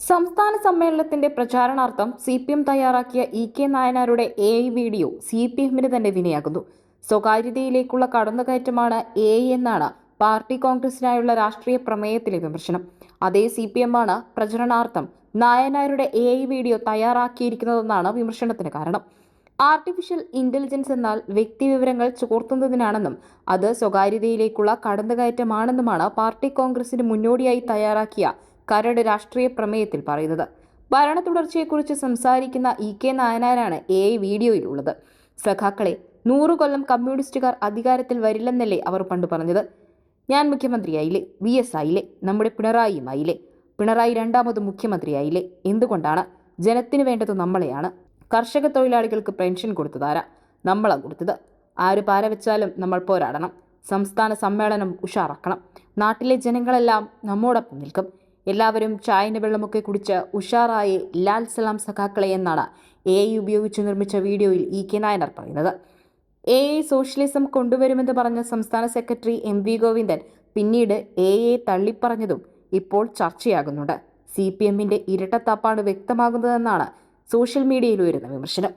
സംസ്ഥാന സമ്മേളനത്തിന്റെ പ്രചാരണാർത്ഥം സി പി എം തയ്യാറാക്കിയ E K നായനാരുടെ A I video C P എമ്മിന് തന്നെ വിനയാകുന്നു. സ്വകാര്യതയിലേക്കുള്ള കടന്നുകയറ്റമാണ് എ ഐ എന്നാണ് പാർട്ടി കോൺഗ്രസിനായുള്ള രാഷ്ട്രീയ പ്രമേയത്തിലെ വിമർശനം. അതേ സി പി എമ്മാണ് പ്രചരണാർത്ഥം നായനാരുടെ എ ഐ വീഡിയോ തയ്യാറാക്കിയിരിക്കുന്നതെന്നാണ് വിമർശനത്തിന് കാരണം. ആർട്ടിഫിഷ്യൽ ഇന്റലിജൻസ് എന്നാൽ വ്യക്തിവിവരങ്ങൾ ചോർത്തുന്നതിനാണെന്നും അത് സ്വകാര്യതയിലേക്കുള്ള കടന്നുകയറ്റമാണെന്നുമാണ് പാർട്ടി കോൺഗ്രസിന് മുന്നോടിയായി തയ്യാറാക്കിയ കരട് രാഷ്ട്രീയ പ്രമേയത്തിൽ പറയുന്നത്. ഭരണ തുടർച്ചയെക്കുറിച്ച് സംസാരിക്കുന്ന ഇ കെ നായനാരാണ് എ ഐ വീഡിയോയിലുള്ളത്. സഖാക്കളെ നൂറു കൊല്ലം കമ്മ്യൂണിസ്റ്റുകാർ അധികാരത്തിൽ വരില്ലെന്നല്ലേ അവർ പണ്ട് പറഞ്ഞത്. ഞാൻ മുഖ്യമന്ത്രിയായില്ലേ? വി എസ് ആയില്ലേ? നമ്മുടെ പിണറായിയും ആയില്ലേ പിണറായി രണ്ടാമത് മുഖ്യമന്ത്രിയായില്ലേ? എന്തുകൊണ്ടാണ്? ജനത്തിന് വേണ്ടത് നമ്മളെയാണ്. കർഷക തൊഴിലാളികൾക്ക് പെൻഷൻ കൊടുത്തതാരാ നമ്മളാ കൊടുത്തത്. ആര് പാര വെച്ചാലും നമ്മൾ പോരാടണം. സംസ്ഥാന സമ്മേളനം ഉഷാറാക്കണം. നാട്ടിലെ ജനങ്ങളെല്ലാം നമ്മോടൊപ്പം നിൽക്കും. എല്ലാവരും ചായന വെള്ളമൊക്കെ കുടിച്ച് ഉഷാറായി ലാൽ സലാം സഖാക്കളെ എന്നാണ് എ ഐ ഉപയോഗിച്ച് നിർമ്മിച്ച വീഡിയോയിൽ ഇ കെ നായനർ പറയുന്നത്. എ ഐ സോഷ്യലിസം കൊണ്ടുവരുമെന്ന് പറഞ്ഞ സംസ്ഥാന സെക്രട്ടറി എം വി ഗോവിന്ദൻ പിന്നീട് എ ഐ തള്ളിപ്പറഞ്ഞതും ഇപ്പോൾ ചർച്ചയാകുന്നുണ്ട്. സി പി എമ്മിന്റെ ഇരട്ടത്താപ്പാണ് വ്യക്തമാകുന്നതെന്നാണ് സോഷ്യൽ മീഡിയയിൽ ഉയരുന്ന വിമർശനം.